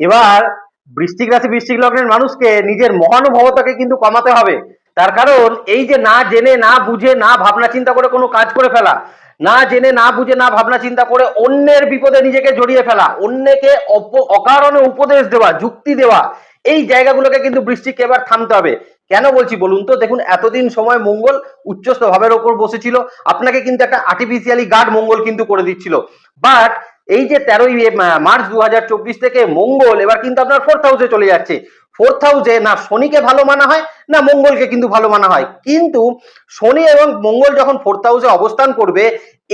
এবার বৃশ্চিক রাশি, বৃশ্চিক লগ্নের মানুষকে নিজের মহানুভবতাকে কিন্তু কমাতে হবে। তার কারণ, এই যে না জেনে, না বুঝে, না ভাবনা চিন্তা করে কোনো কাজ করে ফেলা, না জেনে, না বুঝে, না ভাবনা চিন্তা করে অন্যের বিপদে নিজেকে জড়িয়ে ফেলা, অন্যকে অকারণে উপদেশ দেওয়া, যুক্তি দেওয়া, এই জায়গাগুলোকে কিন্তু বৃষ্টিকে এবার থামতে হবে। কেন বলছি বলুন তো? দেখুন, এতদিন সময় মঙ্গল উচ্চস্থ ভাবের ওপর বসেছিল। আপনাকে কিন্তু একটা আর্টিফিশিয়ালি গার্ড মঙ্গল কিন্তু করে দিচ্ছিল। বাট এই যে তেরোই মার্চ দুহাজার চব্বিশ থেকে মঙ্গল, এবার কিন্তু আপনার ফোর্থ হাউসে চলে যাচ্ছে। ফোর্থ হাউসে না শনিকে ভালো মানা হয়, না মঙ্গলকে কিন্তু ভালো মানা হয়। কিন্তু শনি এবং মঙ্গল যখন ফোর্থ হাউসে অবস্থান করবে,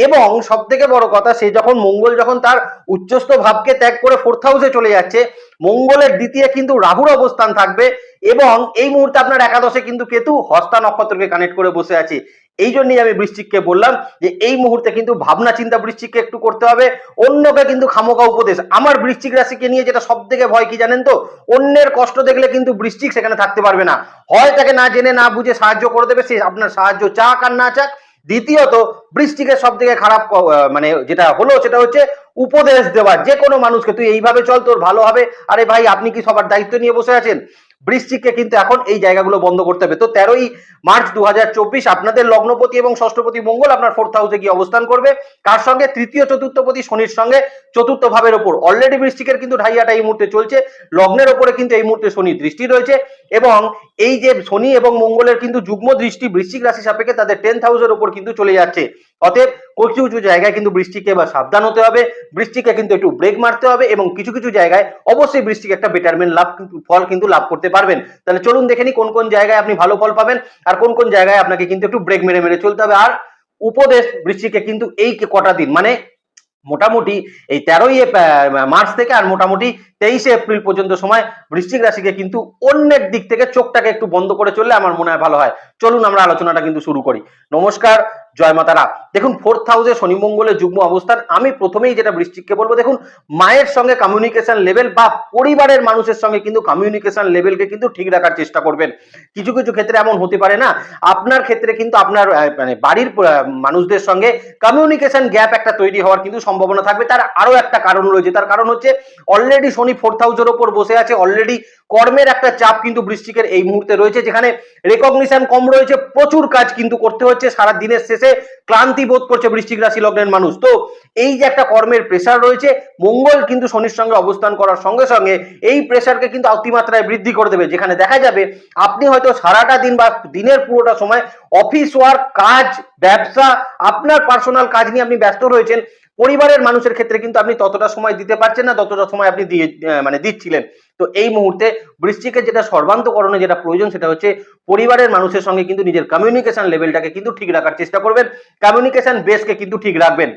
এবং সব থেকে বড় কথা, সে যখন মঙ্গল যখন তার উচ্চস্থ ভাবকে ত্যাগ করে ফোর্থ হাউসে চলে যাচ্ছে, মঙ্গলের দ্বিতীয় কিন্তু রাহুর অবস্থান থাকবে, এবং এই মুহূর্তে আপনার একাদশে কিন্তু কেতু হস্তা নক্ষত্রকে কানেক্ট করে বসে আছে। এই জন্যই আমি বৃশ্চিককে বললাম যে এই মুহূর্তে কিন্তু ভাবনা চিন্তা বৃশ্চিককে একটু করতে হবে। অন্যকে কিন্তু খামোকা উপদেশ। আমার বৃশ্চিক রাশিকে নিয়ে যেটা সব থেকে ভয় কি জানেন তো? অন্যের কষ্ট দেখলে কিন্তু বৃশ্চিক সেখানে থাকতে পারবে না। হয় তাকে না জেনে, না বুঝে সাহায্য করে দেবে, সে আপনার সাহায্য চাক আর না চাক। দ্বিতীয়ত বৃষ্টিকে সব থেকে খারাপ মানে যেটা হলো সেটা হচ্ছে উপদেশ দেওয়া। যে কোনো মানুষকে, তুই এইভাবে চল, তোর ভালো হবে। আরে ভাই, আপনি কি সবার দায়িত্ব নিয়ে বসে আছেন? বৃষ্টিককে কিন্তু এখন এই জায়গাগুলো বন্ধ করতে হবে। তো তেরোই মার্চ দু হাজার চব্বিশ আপনাদের লগ্নপতি এবং ষষ্ঠপতি মঙ্গল আপনার ফোর্থ হাউসে গিয়ে অবস্থান করবে। কার সঙ্গে? তৃতীয় চতুর্থপতি শনির সঙ্গে। চতুর্থ ভাবের ওপর। অলরেডি বৃষ্টিকের কিন্তু ঢাইয়াটা এই মুহূর্তে চলছে। লগ্নের ওপরে কিন্তু এই মুহূর্তে শনির দৃষ্টি রয়েছে এবং এই যে শনি এবং মঙ্গলের কিন্তু যুগ্ম দৃষ্টি বৃশ্চিক রাশি সাপেক্ষে তাদের টেন হাউসের ওপর কিন্তু চলে যাচ্ছে। অতএব কিছু কিছু জায়গায় কিন্তু বৃষ্টিকে এবার সাবধান হতে হবে, বৃষ্টিকে কিন্তু একটু ব্রেক মারতে হবে এবং কিছু কিছু জায়গায় অবশ্যই বৃষ্টিকে একটা বেটারমেন্ট লাভ কিন্তু, ফল কিন্তু লাভ করতে পারবেন। তাহলে চলুন দেখে নিই কোন কোন জায়গায় আপনি ভালো ফল পাবেন আর কোন কোন জায়গায় আপনাকে কিন্তু একটু ব্রেক মেরে মেরে চলতে হবে। আর উপদেশ বৃষ্টিকে কিন্তু এই কটা দিন মানে মোটামুটি এই তেরোই মার্চ থেকে আর মোটামুটি তেইশে এপ্রিল পর্যন্ত সময় বৃশ্চিক রাশিকে কিন্তু অন্যের দিক থেকে চোখটাকে একটু বন্ধ করে চললে আমার মনে হয় ভালো হয়। চলুন আমরা আলোচনাটা কিন্তু শুরু করি। নমস্কার জয় মাতারা। দেখুন ফোর্থ হাউসে শনি মঙ্গলের যুগ্ম অবস্থান। আমি প্রথমেই যেটা বৃশ্চিককে বলব, দেখুন, মায়ের সঙ্গে কমিউনিকেশন লেভেল বা পরিবারের মানুষের সঙ্গে কিন্তু কমিউনিকেশন লেভেলকে কিন্তু ঠিক রাখার চেষ্টা করবেন। কিছু কিছু ক্ষেত্রে এমন হতে পারে না, আপনার ক্ষেত্রে কিন্তু আপনার মানে বাড়ির মানুষদের সঙ্গে কমিউনিকেশন গ্যাপ একটা তৈরি হওয়ার কিন্তু সম্ভাবনা থাকবে। তার আরও একটা কারণ রয়েছে। তার কারণ হচ্ছে অলরেডি শনি ফোর্থ হাউসের ওপর বসে আছে অলরেডি কর্মের একটা চাপ কিন্তু বৃশ্চিকের এই মুহূর্তে রয়েছে, যেখানে রেকগনিশন কম রয়েছে, প্রচুর কাজ কিন্তু করতে হচ্ছে, সারা দিনের শেষে ক্লান্তি বোধ করছে বৃশ্চিক রাশি লগ্নের মানুষ। তো এই যে একটা কর্মের প্রেশার রয়েছে, মঙ্গল কিন্তু শনির সঙ্গে অবস্থান করার সঙ্গে সঙ্গে এই প্রেশারকে কিন্তু অতিমাত্রায় বৃদ্ধি করে দেবে, যেখানে দেখা যাবে আপনি হয়তো সারাটা দিন বা দিনের পুরোটা সময় অফিস ওয়ার্ক কাজ, ব্যবসা, আপনার পার্সোনাল কাজ নিয়ে আপনি ব্যস্ত রয়েছেন, পরিবারের মানুষের ক্ষেত্রে কিন্তু আপনি ততটা সময় দিতে পারছেন না, ততটা সময় আপনি দিয়ে মানে দিচ্ছিলেন। তো এই মুহূর্তে বৃশ্চিকের যেটা সর্বান্তকরণে যেটা প্রয়োজন সেটা হচ্ছে পরিবারের মানুষের সঙ্গে কিন্তু নিজের কমিউনিকেশন লেভেলটাকে কিন্তু ঠিক রাখার চেষ্টা করবেন। কমিউনিকেশন বেসকে কিন্তু ঠিক রাখবেন।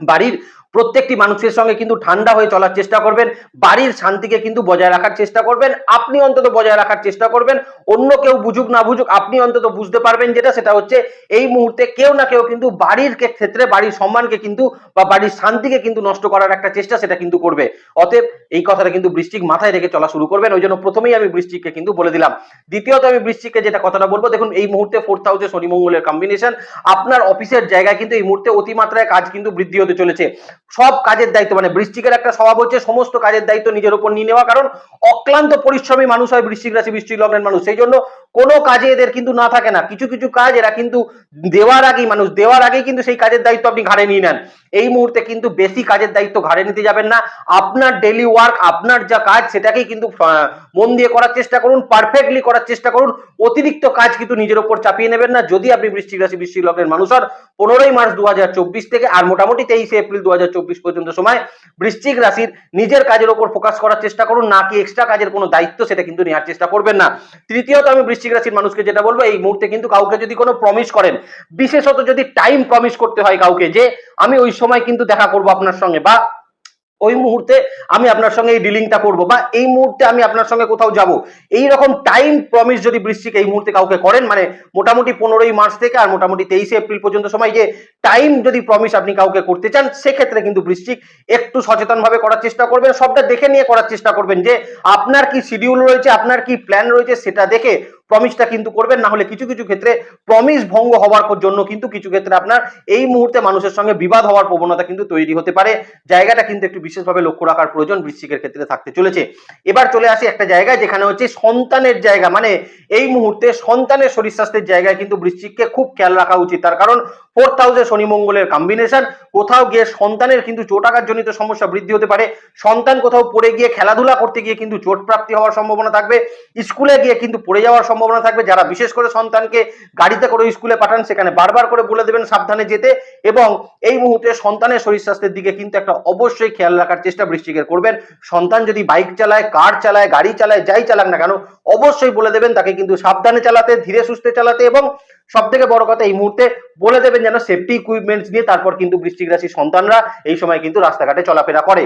বাড়ির প্রত্যেকটি মানুষের সঙ্গে কিন্তু ঠান্ডা হয়ে চলার চেষ্টা করবেন, বাড়ির শান্তিকে কিন্তু বজায় রাখার চেষ্টা করবেন, আপনি অন্তত বজায় রাখার চেষ্টা করবেন, অন্য কেউ বুঝুক না বুঝুক, আপনি অন্তত বুঝতে পারবেন যেটা, সেটা হচ্ছে এই মুহূর্তে কেউ না কেউ কিন্তু বাড়ির ক্ষেত্রে, বাড়ির সম্মানকে কিন্তু বা বাড়ির শান্তিকে কিন্তু নষ্ট করার একটা চেষ্টা সেটা কিন্তু করবে। অতএব এই কথাটা কিন্তু বৃষ্টিক মাথায় রেখে চলা শুরু করবেন, ওই জন্য প্রথমেই আমি বৃষ্টিককে কিন্তু বলে দিলাম। দ্বিতীয়ত আমি বৃষ্টিককে যেটা কথাটা বলব, দেখুন এই মুহূর্তে ফোর্থ হাউসে শনি মঙ্গলের কম্বিনেশন আপনার অফিসের জায়গায় কিন্তু এই মুহূর্তে অতিমাত্রায় কাজ কিন্তু বৃদ্ধি হতে চলেছে। সব কাজের দায়িত্ব মানে বৃষ্টিকের একটা স্বভাব হচ্ছে সমস্ত কাজের দায়িত্ব নিজের উপর নিয়ে নেওয়া, কারণ অক্লান্ত পরিশ্রমী মানুষ হয় বৃষ্টিক রাশি বৃষ্টি লগ্নের মানুষ। সেই জন্য কোনো কাজে এদের কিন্তু না থাকে না। কিছু কিছু কাজ এরা কিন্তু দেওয়ার আগেই, মানুষ দেওয়ার আগেই কিন্তু সেই কাজের দায়িত্ব আপনি ঘাড়ে নিয়ে নেন। এই মুহূর্তে কিন্তু বেশি কাজের দায়িত্ব ঘাড়ে নিতে যাবেন না। আপনার ডেলি ওয়ার্ক আপনার যা কাজ, সেটাকেই কিন্তু মন দিয়ে করার চেষ্টা করুন পারফেক্টলি করার চেষ্টা করুন। অতিরিক্ত কাজ কিন্তু নিজের উপর চাপিয়ে নেবেন না। যদি আপনি বৃষ্টিক রাশি, বৃষ্টিক লগ্নের মানুষ হন, পনেরোই মার্চ দু হাজার চব্বিশ থেকে, আর মোটামুটি তেইশে এপ্রিল দু হাজার চব্বিশ পর্যন্ত সময় বৃশ্চিক রাশির নিজের কাজের উপর ফোকাস করার চেষ্টা করুন। না কি এক্সট্রা কাজের কোনো দায়িত্ব সেটা কিন্তু নেওয়ার চেষ্টা করবেন না। তৃতীয়ত আমি বৃশ্চিক রাশির মানুষকে যেটা বলব, এই মুহূর্তে কিন্তু কাউকে যদি কোনো প্রমিস করেন, বিশেষত যদি টাইম প্রমিস করতে হয় কাউকে, যে আমি ওই সময় কিন্তু দেখা করব আপনার সঙ্গে বা ওই মুহূর্তে আমি আপনার সঙ্গে এই ডিলিংটা করব বা এই মুহূর্তে আমি আপনার সঙ্গে কোথাও যাব, এই রকম টাইম প্রমিস যদি বৃশ্চিক এই মুহূর্তে কাউকে করেন মানে মোটামুটি পনেরোই মার্চ থেকে আর মোটামুটি তেইশে এপ্রিল পর্যন্ত সময় যে টাইম যদি প্রমিস আপনি কাউকে করতে চান, সেক্ষেত্রে কিন্তু বৃশ্চিক একটু সচেতনভাবে করার চেষ্টা করবেন, সবটা দেখে নিয়ে করার চেষ্টা করবেন যে আপনার কি শিডিউল রয়েছে, আপনার কি প্ল্যান রয়েছে, সেটা দেখে প্রমিসটা কিন্তু করবেন না হলে কিছু কিছু ক্ষেত্রে প্রমিস ভঙ্গ হওয়ার জন্য কিন্তু কিছু ক্ষেত্রে আপনার এই মুহূর্তে মানুষের সঙ্গে বিবাদ হওয়ার প্রবণতা কিন্তু তৈরি হতে পারে। জায়গাটা কিন্তু একটু বিশেষভাবে লক্ষ্য রাখার প্রয়োজন বৃশ্চিকের ক্ষেত্রে থাকতে চলেছে। এবার চলে আসি একটা জায়গায়, যেখানে হচ্ছে সন্তানের জায়গা। মানে এই মুহূর্তে সন্তানের শরীর স্বাস্থ্যের জায়গায় কিন্তু বৃশ্চিককে খুব খেয়াল রাখা উচিত। তার কারণ ফোর্থ হাউসে শনি মঙ্গলের কম্বিনেশন কোথাও গিয়ে সন্তানের কিন্তু চোটাঘাত জনিত সমস্যা বৃদ্ধি হতে পারে। সন্তান কোথাও পড়ে গিয়ে খেলাধুলা করতে গিয়ে কিন্তু চোট প্রাপ্তি হওয়ার সম্ভাবনা থাকবে। স্কুলে গিয়ে কিন্তু পড়ে যাওয়ার সম্ভাবনা থাকবে। যারা বিশেষ করে সন্তানকে গাড়িতে করে স্কুলে পাঠান, সেখানে বারবার করে বলে দেবেন সাবধানে যেতে এবং এই মুহূর্তে সন্তানের শরীর স্বাস্থ্যের দিকে কিন্তু একটা অবশ্যই খেয়াল রাখার চেষ্টা বৃষ্টিকের করবেন। সন্তান যদি বাইক চালায়, কার চালায়, গাড়ি চালায়, যাই চালাক না কেন, অবশ্যই বলে দেবেন তাকে কিন্তু সাবধানে চালাতে, ধীরে সুস্থে চালাতে এবং সব থেকে বড় কথা এই মুহূর্তে বলে দেবেন যেন সেফটি ইকুইপমেন্টস নিয়ে তারপর কিন্তু বৃষ্টিক রাশির সন্তানরা এই সময় কিন্তু রাস্তাঘাটে চলাফেরা করে।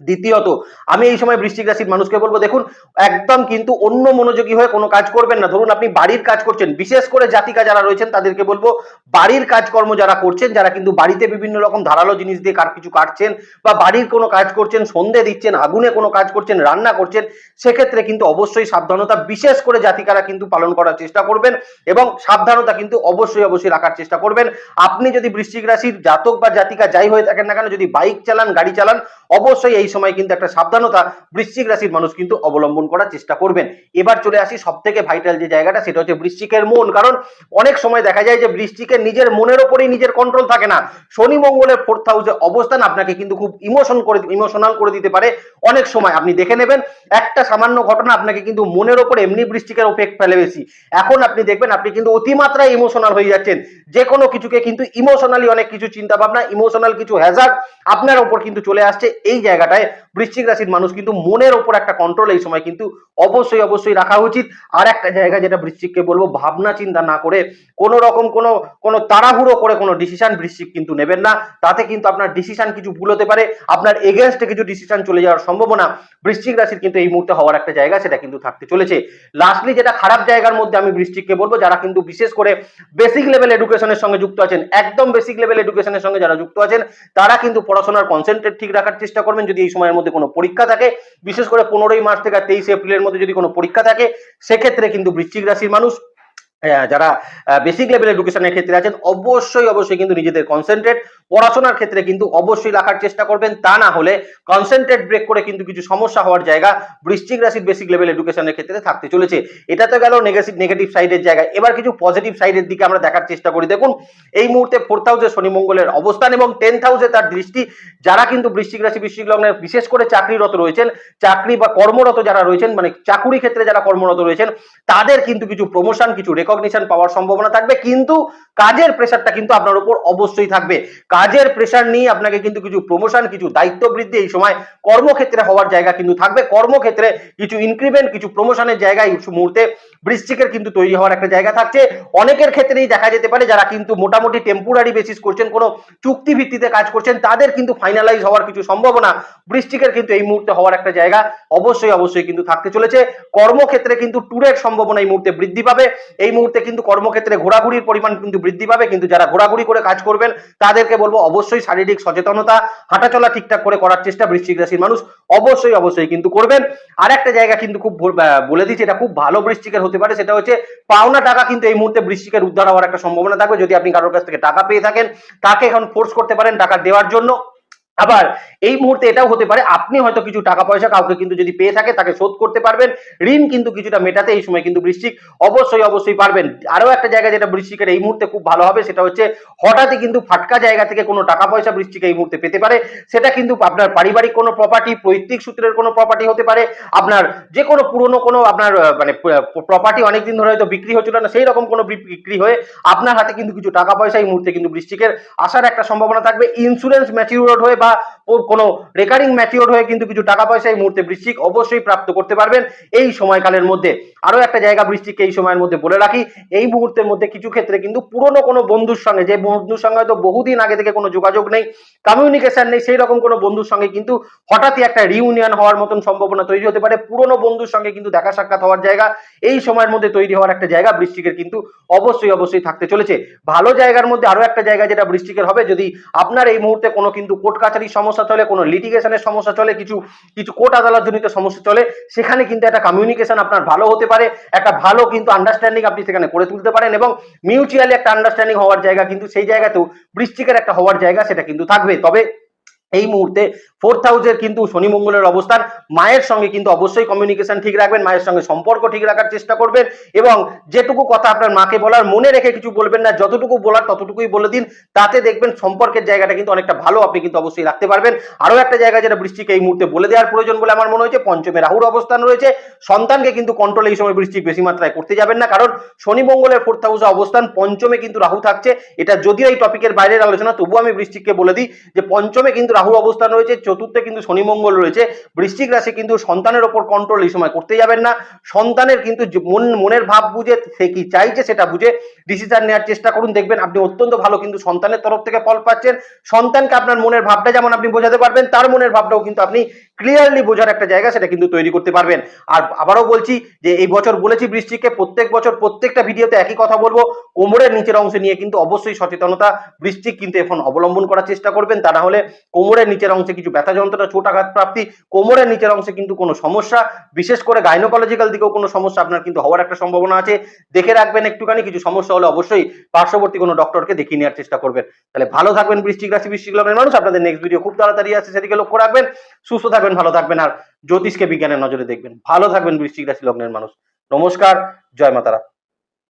দ্বিতীয়ত, আমি এই সময় বৃষ্টিক রাশির মানুষকে বলব, দেখুন, একদম কিন্তু অন্য মনোযোগী হয়ে কোনো কাজ করবেন না। ধরুন, আপনি বাড়ির কাজ করছেন, বিশেষ করে জাতিকা যারা রয়েছেন, তাদেরকে বলব, বাড়ির কাজকর্ম যারা করছেন, যারা কিন্তু বাড়িতে বিভিন্ন রকম ধারালো জিনিস দিয়ে কার কিছু কাটছেন বা বাড়ির কোনো কাজ করছেন, সন্ধে দিচ্ছেন, আগুনে কোনো কাজ করছেন, রান্না করছেন, সেক্ষেত্রে কিন্তু অবশ্যই সাবধানতা, বিশেষ করে জাতিকারা কিন্তু পালন করার চেষ্টা করবেন এবং সাবধানতা কিন্তু অবশ্যই অবশ্যই রাখার চেষ্টা করবেন। আপনি যদি বৃশ্চিক রাশির জাতক বা জাতিকা যাই হয়ে থাকেন না কেন, যদি বাইক চালান, গাড়ি চালান, অবশ্যই এই সময় কিন্তু একটা সাবধানতা বৃশ্চিক রাশির মানুষ কিন্তু অবলম্বন করার চেষ্টা করবেন। এবার চলে আসি সব থেকে ভাইটাল যে জায়গাটা, সেটা হচ্ছে বৃশ্চিকের মন। কারণ অনেক সময় দেখা যায় যে বৃশ্চিকের নিজের মনের ওপরেই নিজের কন্ট্রোল থাকে না। শনি মঙ্গলের ফোর্থ হাউসে অবস্থান আপনাকে কিন্তু খুব ইমোশন করে ইমোশনাল করে দিতে পারে। অনেক সময় আপনি দেখে নেবেন, একটা সামান্য ঘটনা আপনাকে কিন্তু মনের ওপর এমনি বৃষ্টিকের এফেক্ট ফেলে বেশি। এখন আপনি দেখবেন, আপনি কিন্তু অতিমাত্রায় ইমোশনাল হয়ে যাচ্ছেন। যে কোনো কিছুকে কিন্তু ইমোশনালি অনেক কিছু চিন্তা ভাবনা ইমোশনাল কিছু হ্যাজার্ড আপনার ওপর কিন্তু চলে আসছে। এই জায়গাটায় বৃশ্চিক রাশির মানুষ কিন্তু মনের ওপর একটা কন্ট্রোল এই সময় কিন্তু অবশ্যই অবশ্যই রাখা উচিত। আর একটা জায়গা যেটা বৃশ্চিককে বলব, ভাবনা চিন্তা না করে কোনো রকম কোনো কোনো তাড়াহুড়ো করে কোনো ডিসিশন বৃশ্চিক কিন্তু নেবেন না। তাতে কিন্তু আপনার ডিসিশন কিছু ভুল হতে পারে। আপনার এগেনস্টে কিছু ডিসিশন চলে যাওয়ার সম্ভাবনা বৃশ্চিক রাশির কিন্তু এই মুহূর্তে হওয়ার একটা জায়গা, সেটা কিন্তু থাকতে চলেছে। লাস্টলি যেটা খারাপ জায়গার মধ্যে আমি বৃষ্টিককে বলব, যারা কিন্তু বিশেষ করে বেসিক লেভেল এডুকেশনের সঙ্গে যুক্ত আছেন, একদম বেসিক লেভেল এডুকেশনের সঙ্গে যারা যুক্ত আছেন, তারা কিন্তু পড়াশোনার কনসেন্ট্রেট ঠিক রাখার চেষ্টা করবেন। যদি এই সময়ের মধ্যে কোনো পরীক্ষা থাকে। বিশেষ করে পনেরোই মার্চ থেকে তেইশে এপ্রিলের মধ্যে যদি কোনো পরীক্ষা থাকে, সেক্ষেত্রে কিন্তু বৃশ্চিক রাশির মানুষ যারা বেসিক লেভেল এডুকেশনের ক্ষেত্রে আছেন, অবশ্যই অবশ্যই কিন্তু নিজেদের কনসেন্ট্রেট পড়াশোনার ক্ষেত্রে কিন্তু অবশ্যই রাখার চেষ্টা করবেন, তা না হলে কনসেন্ট্রেট ব্রেক করে কিন্তু কিছু সমস্যা হওয়ার জায়গা বৃশ্চিক রাশির বেসিক লেভেল এডুকেশনের ক্ষেত্রে থাকতে চলেছে। এটা তো গেল নেগেটিভ নেগেটিভ সাইডের জায়গায়। এবার কিছু পজিটিভ সাইডের দিকে আমরা দেখার চেষ্টা করি। দেখুন, এই মুহূর্তে ফোর্থ হাউসে শনি মঙ্গলের অবস্থান এবং টেন্থ হাউসে তার দৃষ্টি। যারা কিন্তু বৃশ্চিক রাশি, বৃশ্চিক লগ্নের বিশেষ করে চাকরিরত রয়েছেন, চাকরি বা কর্মরত যারা রয়েছেন মানে চাকুরি ক্ষেত্রে যারা কর্মরত রয়েছেন, তাদের কিন্তু কিছু প্রমোশন কিছু রেকগনিশন পাওয়ার সম্ভাবনা থাকবে, কিন্তু কাজের প্রেশারটা কিন্তু আপনার উপর অবশ্যই থাকবে। কাজের প্রেশার নিয়ে আপনাকে কিন্তু কিছু প্রমোশন কিছু দায়িত্ব বৃদ্ধি এই সময় কর্মক্ষেত্রে হওয়ার জায়গা কিন্তু থাকবে। কর্মক্ষেত্রে কিছু ইনক্রিমেন্ট কিছু প্রমোশনের জায়গা এই মুহূর্তে বৃশ্চিকের কিন্তু তৈরি হওয়ার একটা জায়গা থাকছে। অনেকের ক্ষেত্রেই দেখা যেতে পারে যারা কিন্তু মোটামুটি টেম্পোরারি বেসিস করছেন, কোনো চুক্তি ভিত্তিতে কাজ করছেন, তাদের কিন্তু ফাইনালাইজ হওয়ার কিছু সম্ভাবনা বৃশ্চিকের কিন্তু এই মুহূর্তে হওয়ার একটা জায়গা অবশ্যই অবশ্যই কিন্তু থাকতে চলেছে। কর্মক্ষেত্রে কিন্তু ট্যুরের সম্ভাবনা এই মুহূর্তে বৃদ্ধি পাবে। এই মুহূর্তে কিন্তু কর্মক্ষেত্রে ঘোরাঘুরির পরিমাণ কিন্তু বৃদ্ধি পাবে, কিন্তু যারা ঘোরাঘুরি করে কাজ করবেন, তাদেরকে বলব অবশ্যই শারীরিক সচেতনতা, হাঁটাচলা ঠিকঠাক করে করার চেষ্টা বৃশ্চিক রাশির মানুষ অবশ্যই অবশ্যই কিন্তু করবেন। আর একটা জায়গা কিন্তু খুব বলে দিচ্ছি, এটা খুব ভালো বৃশ্চিকের হতে পারে, সেটা হচ্ছে পাওনা টাকা কিন্তু এই মুহূর্তে বৃশ্চিকের উদ্ধার হওয়ার একটা সম্ভাবনা থাকবে। যদি আপনি কারোর কাছ থেকে টাকা পেয়ে থাকেন, তাকে এখন ফোর্স করতে পারেন টাকা দেওয়ার জন্য। আবার এই মুহূর্তে এটাও হতে পারে, আপনি হয়তো কিছু টাকা পয়সা কাউকে কিন্তু যদি পেয়ে থাকে, তাকে শোধ করতে পারবেন। ঋণ কিন্তু কিছুটা মেটাতে এই সময় কিন্তু বৃষ্টিক অবশ্যই অবশ্যই পারবেন। আরও একটা জায়গা যেটা বৃষ্টিকের এই মুহূর্তে খুব ভালো হবে, সেটা হচ্ছে হঠাৎই কিন্তু ফাটকা জায়গা থেকে কোনো টাকা পয়সা বৃষ্টিকে এই মুহূর্তে পেতে পারে। সেটা কিন্তু আপনার পারিবারিক কোনো প্রপার্টি পৈতৃক সূত্রের কোনো প্রপার্টি হতে পারে। আপনার যে কোনো পুরনো কোনো আপনার মানে প্রপার্টি অনেকদিন ধরে হয়তো বিক্রি হচ্ছিল না, সেই রকম কোনো বিক্রি হয়ে আপনার হাতে কিন্তু কিছু টাকা পয়সা এই মুহূর্তে কিন্তু বৃষ্টিকের আসার একটা সম্ভাবনা থাকবে। ইন্স্যুরেন্স ম্যাচিউর হয়ে বা ও- কোনো রেকারিং ম্যাচিওর হয়ে কিন্তু কিছু টাকা পয়সা এই মুহূর্তে বৃশ্চিক অবশ্যই প্রাপ্ত করতে পারবেন। এই সময়কালের মধ্যে আরও একটা জায়গা বৃশ্চিককে এই সময়ের মধ্যে বলে রাখি। এই মুহূর্তের মধ্যে কিছু ক্ষেত্রে কিন্তু পুরনো কোনো বন্ধুর সঙ্গে, যে বন্ধুর সঙ্গে হয়তো বহুদিন আগে থেকে কোনো যোগাযোগ নেই কমিউনিকেশন নেই, সেই রকম কোনো বন্ধুর সঙ্গে কিন্তু হঠাৎই একটা রিউনিয়ন হওয়ার মতন সম্ভাবনা তৈরি হতে পারে। পুরনো বন্ধুর সঙ্গে কিন্তু দেখা সাক্ষাৎ হওয়ার জায়গা, এই সময়ের মধ্যে তৈরি হওয়ার একটা জায়গা বৃষ্টিকের কিন্তু অবশ্যই অবশ্যই থাকতে চলেছে। ভালো জায়গার মধ্যে আরও একটা জায়গা যেটা বৃষ্টিকের হবে, যদি আপনার এই মুহূর্তে কোনো কিন্তু কোর্ট কাছারি সমস্যা চলে, কোনো লিটিগেশনের সমস্যা চলে, কিছু কিছু কোর্ট আদালত জনিত সমস্যা চলে, সেখানে কিন্তু একটা কমিউনিকেশন আপনার ভালো হতে পারে, একটা ভালো কিন্তু আন্ডারস্ট্যান্ডিং আপনি সেখানে করে তুলতে পারেন এবং মিউচুয়ালি একটা আন্ডারস্ট্যান্ডিং হওয়ার জায়গা কিন্তু সেই জায়গাতেও বৃষ্টিকের একটা হওয়ার জায়গা সেটা কিন্তু থাকবে। তবে এই মুহূর্তে ফোর্থ হাউসের কিন্তু শনি মঙ্গলের অবস্থান। মায়ের সঙ্গে কিন্তু অবশ্যই কমিউনিকেশন ঠিক রাখবেন, মায়ের সঙ্গে সম্পর্ক ঠিক রাখার চেষ্টা করবেন এবং যেটুকু কথা আপনার মাকে বলার, মনে রেখে কিছু বলবেন না, যতটুকু বলার ততটুকুই বলে দিন। তাতে দেখবেন সম্পর্কের জায়গাটা কিন্তু অনেকটা ভালো, আপনি কিন্তু অবশ্যই রাখতে পারবেন। আরও একটা জায়গা যেটা বৃষ্টিকে এই মুহূর্তে বলে দেওয়ার প্রয়োজন বলে আমার মনে হয়েছে, পঞ্চমে রাহুর অবস্থান রয়েছে। সন্তানকে কিন্তু কন্ট্রোল এই সময় বৃষ্টি বেশি মাত্রায় করতে যাবেন না, কারণ শনি মঙ্গলের ফোর্থ হাউসে অবস্থান, পঞ্চমে কিন্তু রাহু থাকছে। এটা যদিও এই টপিকের বাইরের আলোচনা, তবুও আমি বৃষ্টিকে বলে দিই যে পঞ্চমে কিন্তু রাহুর অবস্থান রয়েছে চতুর্থে কিন্তু শনি মঙ্গল রয়েছে, বৃশ্চিক রাশি কিন্তু সন্তানের ওপর কন্ট্রোল এই সময় করতে যাবেন না। সন্তানের কিন্তু মন, মনের ভাব বুঝে, সে কি চাইছে সেটা বুঝে ডিসিশন নেওয়ার চেষ্টা করুন। দেখবেন আপনি অত্যন্ত ভালো কিন্তু সন্তানের তরফ থেকে ফল পাচ্ছেন। সন্তানকে আপনার মনের ভাবটা যেমন আপনি বোঝাতে পারবেন, তার মনের ভাবটাও কিন্তু আপনি ক্লিয়ারলি বোঝার একটা জায়গা সেটা কিন্তু তৈরি করতে পারবেন। আর আবারও বলছি যে এই বছর বলেছি বৃষ্টিকে প্রত্যেক বছর প্রত্যেকটা ভিডিওতে একই কথা বলব, কোমরের নিচের অংশে নিয়ে কিন্তু অবশ্যই সচেতনতা বৃষ্টিক কিন্তু এখন অবলম্বন করার চেষ্টা করবেন। তা না হলে কোমরের নিচের অংশে কিছু ব্যথা যন্ত্রণা আঘাত প্রাপ্তি, কোমরের নিচের অংশে কিন্তু কোনো সমস্যা, বিশেষ করে গাইনোকোলজিক্যাল দিকেও কোনো সমস্যা আপনার কিন্তু হওয়ার একটা সম্ভাবনা আছে। দেখে রাখবেন একটুখানি, কিছু সমস্যা হলে অবশ্যই পার্শ্ববর্তী কোনো ডক্টরকে দেখিয়ে নেওয়ার চেষ্টা করবেন। তাহলে ভালো থাকবেন বৃষ্টিক রাশি, বৃষ্টিক লগ্নের মানুষ। আপনাদের নেক্সট ভিডিও খুব তাড়াতাড়ি আছে সেদিকে লক্ষ্য রাখবেন। সুস্থ থাকবেন, ভালো থাকবেন আর জ্যোতিষকে বিজ্ঞানের নজরে দেখবেন। ভালো থাকবেন বৃষ্টিক রাশি লগ্নের মানুষ। নমস্কার, জয় মাতারা।